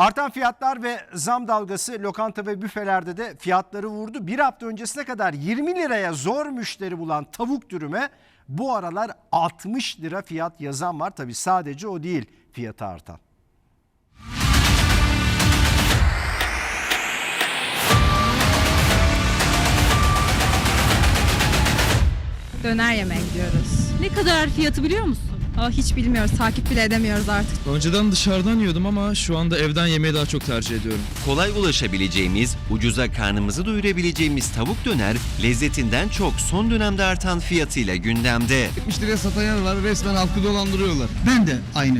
Artan fiyatlar ve zam dalgası lokanta ve büfelerde de fiyatları vurdu. Bir hafta öncesine kadar 20 liraya zor müşteri bulan tavuk dürüme bu aralar 60 lira fiyat yazan var. Tabi sadece o değil fiyatı artan. Döner yemeğe gidiyoruz. Ne kadar fiyatı biliyor musun? Aa, hiç bilmiyoruz, takip bile edemiyoruz artık. Önceden dışarıdan yiyordum ama şu anda evden yemeği daha çok tercih ediyorum. Kolay ulaşabileceğimiz, ucuza karnımızı doyurabileceğimiz tavuk döner lezzetinden çok son dönemde artan fiyatıyla gündemde. 70 liraya var resmen halkı dolandırıyorlar. Ben de aynı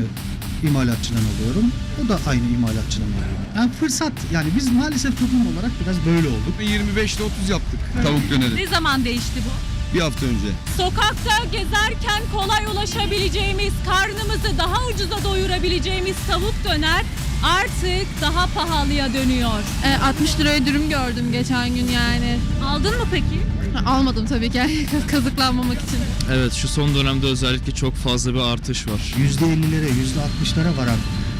imalatçıdan alıyorum. O da aynı imalatçıdan alıyor. Yani fırsat yani biz maalesef toplum olarak biraz böyle olduk. 25 ile 30 yaptık tavuk döneri Ne zaman değişti bu? Bir hafta önce. Sokakta gezerken kolay ulaşabileceğimiz, karnımızı daha ucuza doyurabileceğimiz tavuk döner artık daha pahalıya dönüyor. 60 liraya dürüm gördüm geçen gün yani. Aldın mı peki? Almadım tabii ki kazıklanmamak için. Evet şu son dönemde özellikle çok fazla bir artış var. %50'lere, %60'lara varan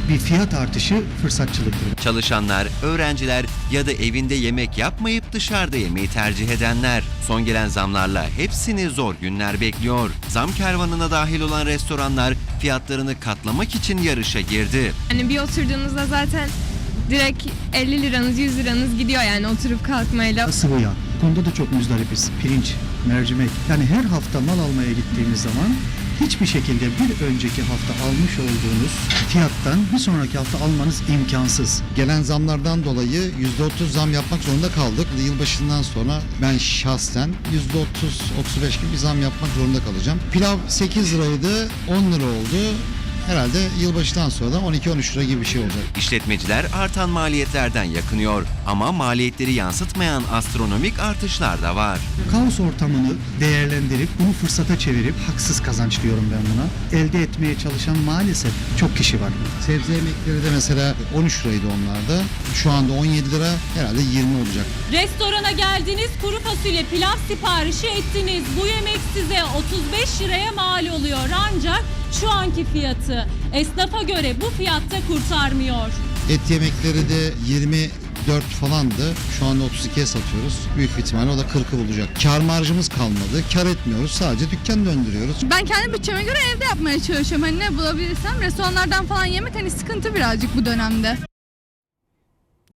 bir fiyat artışı fırsatçılıktır. Çalışanlar, öğrenciler ya da evinde yemek yapmayıp dışarıda yemeği tercih edenler. Son gelen zamlarla hepsini zor günler bekliyor. Zam kervanına dahil olan restoranlar fiyatlarını katlamak için yarışa girdi. Yani bir oturduğunuzda zaten direkt 50 liranız 100 liranız gidiyor yani oturup kalkmayla. Sıvı yağ. Bu konuda da çok muzdaripiz. Pirinç, mercimek. Yani her hafta mal almaya gittiğimiz zaman hiçbir şekilde bir önceki hafta almış olduğunuz fiyattan bir sonraki hafta almanız imkansız. Gelen zamlardan dolayı %30 zam yapmak zorunda kaldık. Yılbaşından sonra ben şahsen %30-35 gibi bir zam yapmak zorunda kalacağım. Pilav 8 liraydı, 10 lira oldu. Herhalde yılbaşından sonra da 12-13 lira gibi bir şey olacak. İşletmeciler artan maliyetlerden yakınıyor ama maliyetleri yansıtmayan astronomik artışlar da var. Kaos ortamını değerlendirip bunu fırsata çevirip haksız kazanç diyorum ben buna. Elde etmeye çalışan maalesef çok kişi var. Sebze yemekleri de mesela 13 liraydı onlarda. Şu anda 17 lira herhalde 20 olacak. Restorana geldiniz, kuru fasulye pilav siparişi ettiniz. Bu yemek size 35 liraya mal oluyor ancak şu anki fiyatı esnafa göre bu fiyatta kurtarmıyor. Et yemekleri de 24 falandı. Şu anda 32'ye satıyoruz. Büyük bir ihtimalle o da 40'ı bulacak. Kar marjımız kalmadı. Kar etmiyoruz. Sadece dükkan döndürüyoruz. Ben kendi bütçeme göre evde yapmaya çalışıyorum. Hani ne bulabilirsem restoranlardan falan yemek hani sıkıntı birazcık bu dönemde.